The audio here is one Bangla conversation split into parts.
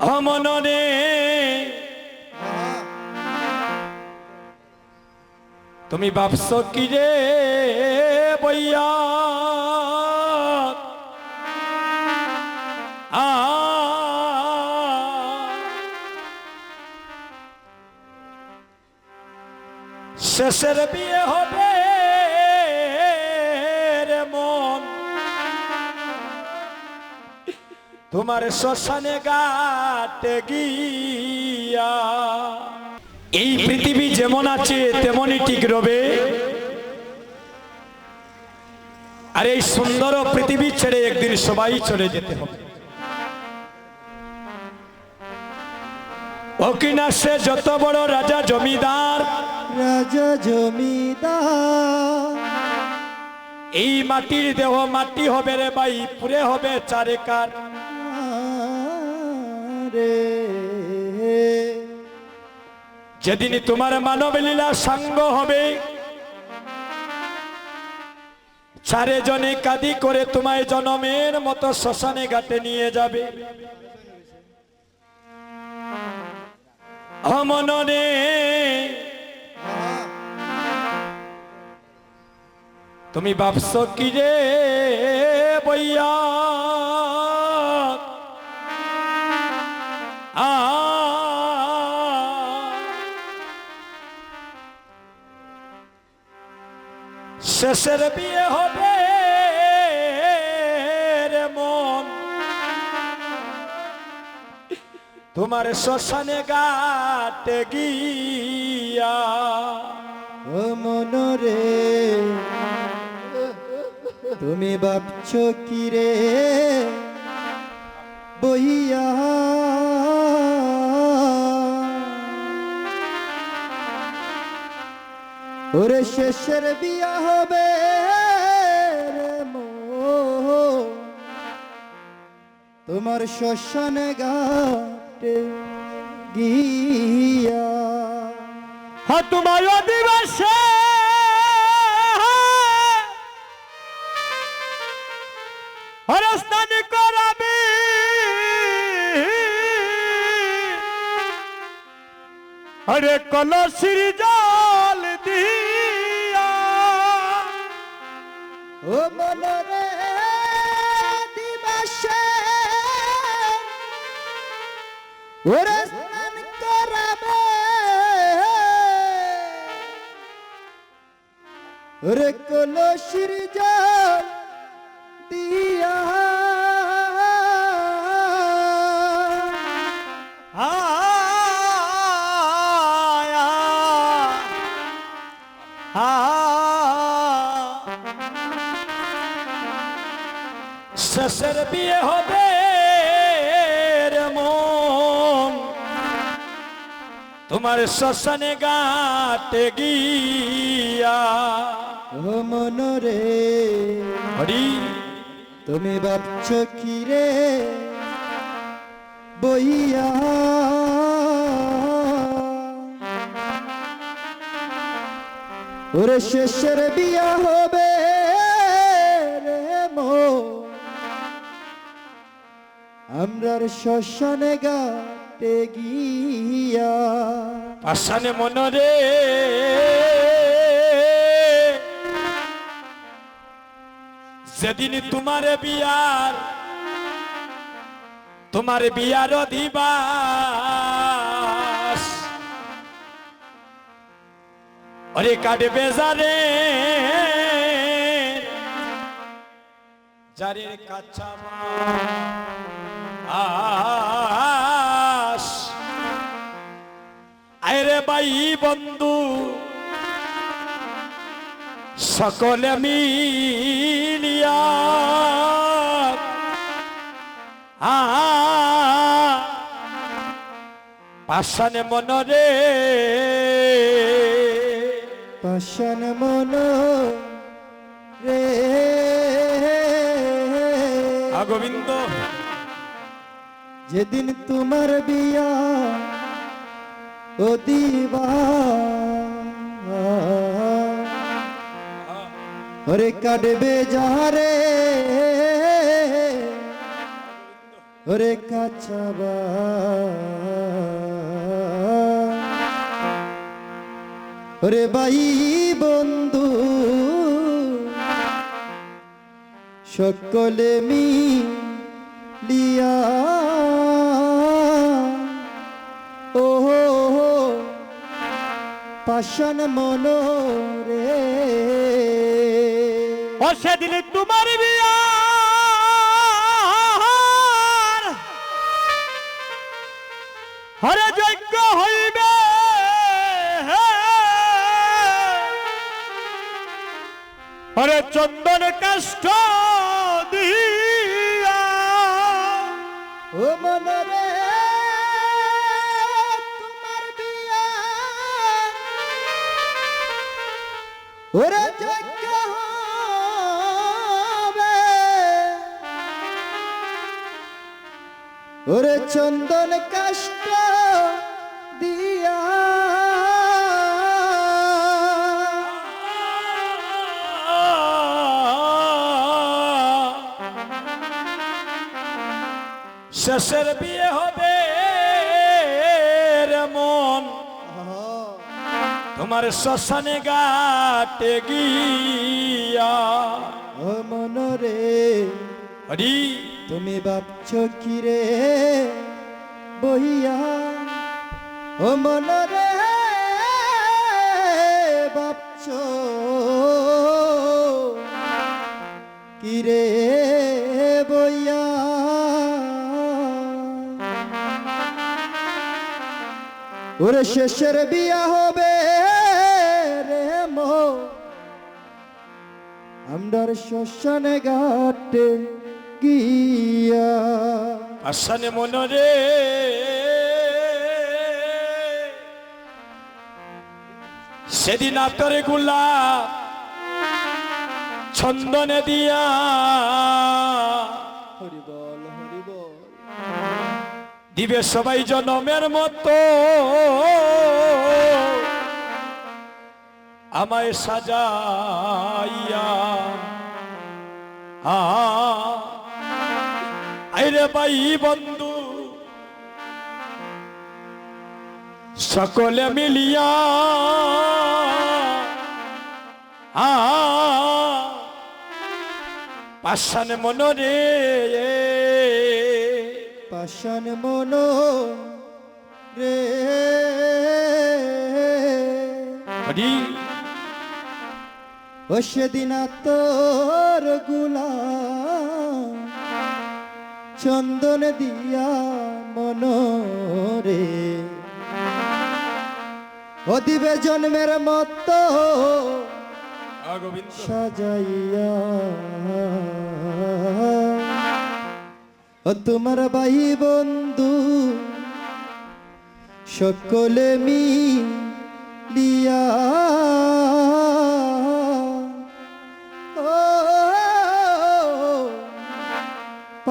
অমননে তুমি ভাবছ কি রে বইয়া? শেষের বিয়ে হবে তোমার শ্মশানে গাটে গিয়া। এই পৃথিবী যেমন আছে তেমনই ঠিক রবে। আর এই সুন্দর পৃথিবী ছেড়ে একদিন সবাই চলে যেতে হবে। ও কিনা সে যত বড় রাজা জমিদার? রাজা জমিদার। এই মাটির দেহ মাটি হবে রে ভাই পুরে হবে চারেকার। রে। যেদিন তোমার মানব লীলা সাঙ্গ হবে চারে জনে কাদি করে তোমায় জনমের মতো শ্মশানে ঘাটে নিয়ে যাবে। অমননে তুমি ভাবছ কি রে বইয়া শেষের বিয়ে হবে রে মন। তোমার শ্মশানে গাটে গিয়া, ও মনরে, তুমি ভাবছ কি রে? বইয়া ওরে শেষের বিয়া হবে। তোমার শ্মশানে ঘাটে গিয়া। তোমায় অধিবাসে হরস্থান করাবি। হরে কলসির জল ও মনরে দিবাসে ওরে স্নান করাবে। ওরে কলসির জল দিয়া। আয়া শেষের বিয়ে হবে রে মন। তোমার শ্মশানে গাটে গিয়া ও মনরে হরি তুমি ভাবছ কি রে? বইয়া। ওরে শেষের বিয়া হবে আমরার শ্মশানে গাটে গিয়া। পাশানে মনরে। যেদিন তোমার বিয়ার তোমার বিয়ার দিবাস অরে কাটে বেজারে। যারের কাছা আস। আরে বাই বন্ধু সকলে মিলিয়া পাশানে মনরে। পাশান মন রে। আ গোবিন্দ। যেদিন তোমার বিয়া ও দিবা। ওরে কাটবে যারে ওরে কাছাবা ওরে ভাই বন্ধু, সকলে মিলিয়া পাশান মনো রে ও সেদিন তোমার বিয়া হরে যজ্ঞ হইবে। হরে চন্দন কাষ্ঠ দিয়া। ও মনরে। ওরে যজ্ঞ হবে। ওরে চন্দন কাষ্ট দিয়া। শেষের বিয়ে হবে। তোমার শ্মশানে গাটে গিয়া। ও মনরে হরি তুমি ভাবছ কি রে? বইয়া ও মনরে ভাবছ কি রে? বইয়া ওরে শেষের বিয়া হবে আমরার শ্মশানে ঘাটে গিয়া। আসানে মনরে সেদিন আতরে গোলাপ ছন্দনে দিয়া। হরি বল হরি বল দিবে সবাই জনমের মতো। আমায় সাজাইয়া আইরে ভাই বন্ধু সকলে মিলিয়া পাশান মনরে পাষাণ মন রে ও সেদিন তোরগুলা চন্দন দিয়া মন রে ও দিবে জন্মের মতো সাজাইয়া। ও তোমার ভাই বন্ধু সকলে মিলিয়া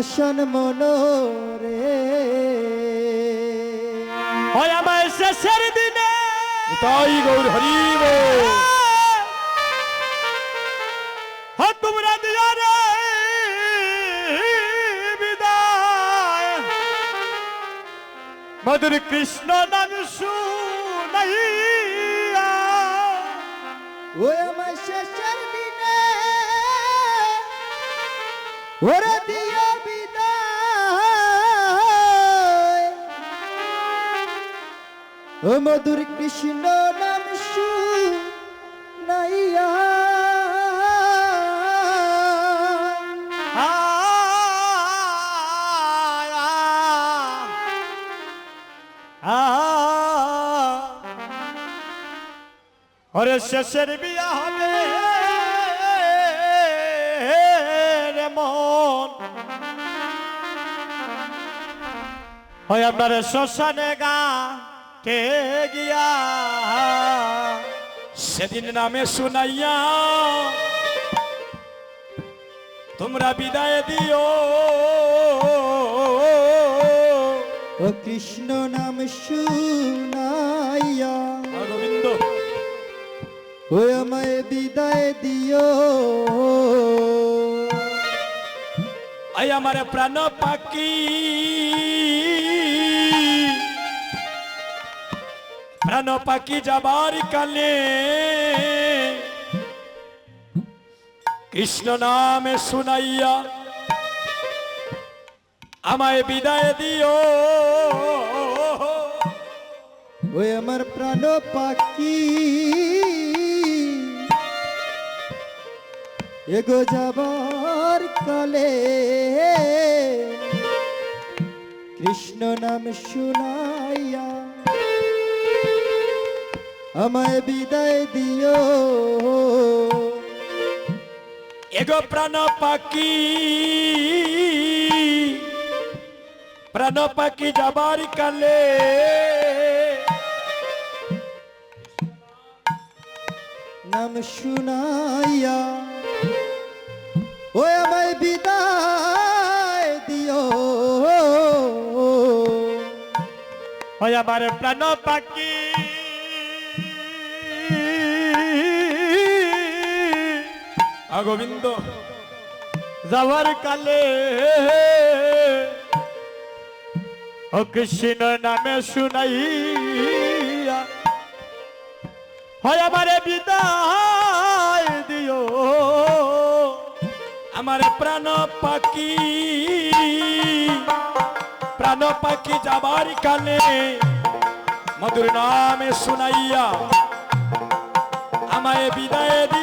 পাষাণ মনোরে। হয় আমায় শেষের দিনে। তাই গৌর হরিব। হ্যাঁ তোমরা দিয়া রে বিদায়। মধুর কৃষ্ণ নাম শুনাইয়া। ও আমার শেষের দিনে। মধুর কৃষ্ণ নাম শুনাইয়া। ওরে শেষের বিয়া হবে। রে মন। হয় আপনার শ্মশানে গা কে গিয়া। সেদিন নামে শুনাইয়া তোমরা বিদায় দিও। ও কৃষ্ণ নাম শুনাইয়া। গোবিন্দ। ও আমায় বিদায় দিও। আই আমার প্রাণ পাখি। প্রাণ পাখি যাবার কালে কৃষ্ণ নামে শুনাইয়া আমায় বিদায় দিও। ওই আমার প্রাণ পাখি। এগো যাবার কালে। কৃষ্ণ নাম শুনাইয়া আমায় বিদায় দিও। এগো প্রাণ পাখি প্রাণ পাখি যাবার কালে। নাম শুনাইয়া আমার প্রাণ পাখি। গোবিন্দ যাওয়ার কালে ও কৃষ্ণ নামে শুনাইয়া হয় আমারে বিদায় দিও। আমার প্রাণ পাখি। প্রাণ পাখি যাবার কানে। মধুর নামে শুনাইয়া আমায় বিদায় দিও